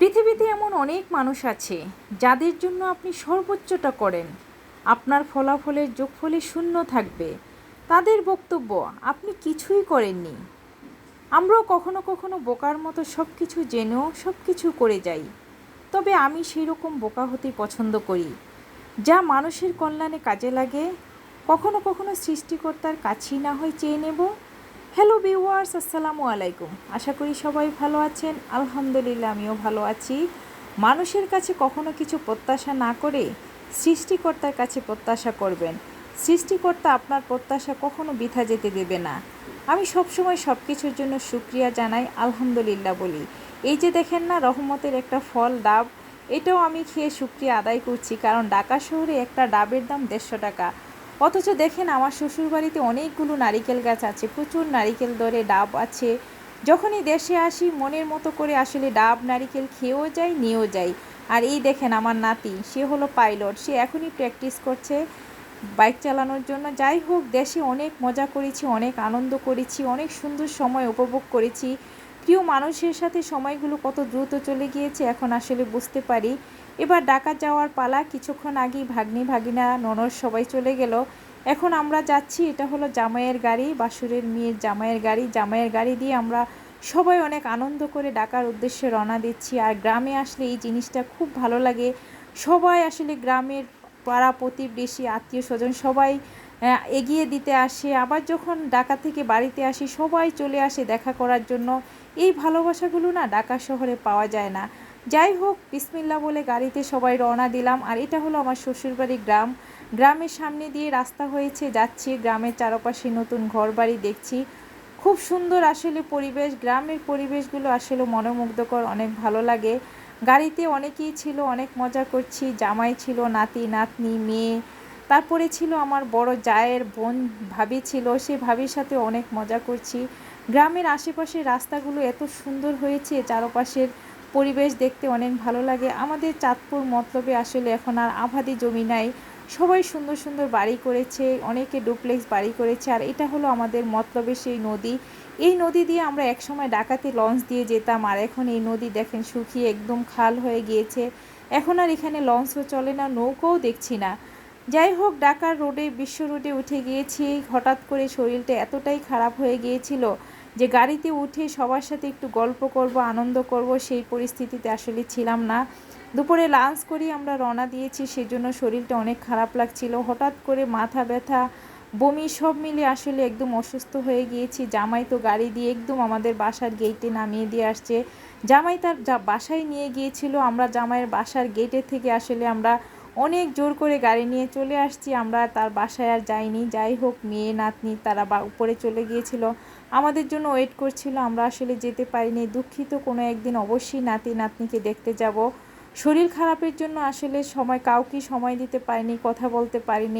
পৃথিবীতে এমন অনেক মানুষ আছে যাদের জন্য আপনি সর্বোচ্চটা করেন। আপনার ফলাফলের যোগফলে শূন্য থাকবে। তাদের বক্তব্য, আপনি কিছুই করেননি। আমরাও কখনো কখনো বোকার মতো সব কিছু জেনেও সব কিছু করে যাই। তবে আমি সেই রকম বোকা হতে পছন্দ করি, যা মানুষের কল্যাণে কাজে লাগে। কখনো কখনো সৃষ্টিকর্তার কাছেই না হয় চেয়ে নেব। হ্যালো ভিউয়ার্স আসসালামু আলাইকুম। আশা করি সবাই ভালো আছেন। আলহামদুলিল্লাহ, আমিও ভালো আছি। মানুষের কাছে কখনো কিছু প্রত্যাশা না করে সৃষ্টিকর্তার কাছে প্রত্যাশা করবেন। সৃষ্টিকর্তা আপনার প্রত্যাশা কখনো বৃথা যেতে দেবে না। আমি সবসময় সব কিছুর জন্য সুক্রিয়া জানাই, আলহামদুলিল্লাহ বলি। এই যে দেখেন না, রহমতের একটা ফল ডাব, এটাও আমি খেয়ে সুক্রিয়া আদায় করছি। কারণ ঢাকা শহরে একটা ডাবের দাম দেড়শো টাকা। অথচ দেখেন আমার শ্বশুরবাড়িতে অনেকগুলো নারিকেল গাছ আছে, প্রচুর নারিকেল দরে ডাব আছে। যখনই দেশে আসি, মনের মতো করে আসলে ডাব, নারিকেল খেয়েও যাই, নিয়েও যাই। আর এই দেখেন আমার নাতি, সে হলো পাইলট, সে এখনই প্র্যাকটিস করছে বাইক চালানোর জন্য। যাই হোক, দেশে অনেক মজা করেছি, অনেক আনন্দ করেছি, অনেক সুন্দর সময় উপভোগ করেছি। প্রিয় মানুষের সাথে সময়গুলো কত দ্রুত চলে গিয়েছে, এখন আসলে বুঝতে পারি। এবার ডাকাত যাওয়ার পালা, কিছুক্ষণ আগেই ভাগ্নি, ভাগিনা ননর সবাই চলে গেল। এখন আমরা যাচ্ছি, এটা হলো জামাইয়ের গাড়ি, বাসুরের মেয়ের জামাইয়ের গাড়ি। জামাইয়ের গাড়ি দিয়ে আমরা সবাই অনেক আনন্দ করে ডাকার উদ্দেশ্যে রওনা দিচ্ছি। আর গ্রামে আসলে এই জিনিসটা খুব ভালো লাগে। সবাই আসলে গ্রামের পাড়া প্রতিবেশী, আত্মীয় স্বজন সবাই এগিয়ে দিতে আসে। আবার যখন ঢাকা থেকে বাড়িতে আসি, সবাই চলে আসে দেখা করার জন্য। এই ভালোবাসাগুলো না ঢাকা শহরে পাওয়া যায় না। যাই হোক বিসমিল্লা বলে গাড়িতে সবাই রওনা দিলাম। আর এটা হলো আমার শ্বশুরবাড়ি গ্রাম। গ্রামের সামনে দিয়ে রাস্তা হয়েছে, যাচ্ছি গ্রামের চারপাশে নতুন ঘর বাড়ি দেখছি। খুব সুন্দর আসলে পরিবেশ। গ্রামের পরিবেশগুলো আসলে মনোমুগ্ধকর, অনেক ভালো লাগে। গাড়িতে অনেকেই ছিল, অনেক মজা করছি। জামাই ছিল, নাতি, নাতনি, মেয়ে। তারপরে ছিল আমার বড় জায়ের বোন ভাবি ছিল, সে ভাবির সাথে অনেক মজা করছি। গ্রামের আশেপাশের রাস্তাগুলো এত সুন্দর হয়েছে, চারপাশের পরিবেশ দেখতে অনেক ভালো লাগে। আমাদের চাঁদপুর মতলবে আসলে এখন আর আবাদি জমি নাই। সবাই সুন্দর সুন্দর বাড়ি করেছে, অনেকে ডুপ্লেক্স বাড়ি করেছে, আর এটা হলো আমাদের মতলবে সেই নদী। এই নদী দিয়ে আমরা একসময় ডাকাতে লঞ্চ দিয়ে যেতাম, আর এখন এই নদী দেখেন শুকিয়ে একদম খাল হয়ে গিয়েছে। এখন আর এখানে লঞ্চও চলে না, নৌকাও দেখছি না। যাই হোক ঢাকার রোডে, বিশ্ব রোডে উঠে গিয়েছি। হঠাৎ করে শরীরটা এতটাই খারাপ হয়ে গিয়েছিল যে গাড়িতে উঠে সবার সাথে একটু গল্প করব, আনন্দ করব, সেই পরিস্থিতিতে আসলে ছিলাম না। দুপুরে লাঞ্চ করি আমরা, রওনা দিয়েছি, সেজন্য শরীরটা অনেক খারাপ লাগছিল। হঠাৎ করে মাথা ব্যথা, বমি সব মিলে আসলে একদম অসুস্থ হয়ে গিয়েছি। জামাই তো গাড়ি দিয়ে একদম আমাদের বাসার গেটে নামিয়ে দিয়ে আসছে। জামাই তার বাসায় নিয়ে গিয়েছিল, আমরা জামাইয়ের বাসার গেটের থেকে আসলে আমরা অনেক জোর করে গাড়ি নিয়ে চলে আসছি। আমরা তার বাসায় আর যাইনি। যাই হোক, মেয়ে, নাতনি তারা বা উপরে চলে গিয়েছিল। আমাদের জন্য ওয়েট করছিল। আমরা আসলে যেতে পারিনি। দুঃখিত, কোনো একদিন অবশ্যই নাতি, নাতনিকে দেখতে যাব। শরীর খারাপের জন্য আসলে সময়, কাউকে সময় দিতে পারিনি, কথা বলতে পারিনি।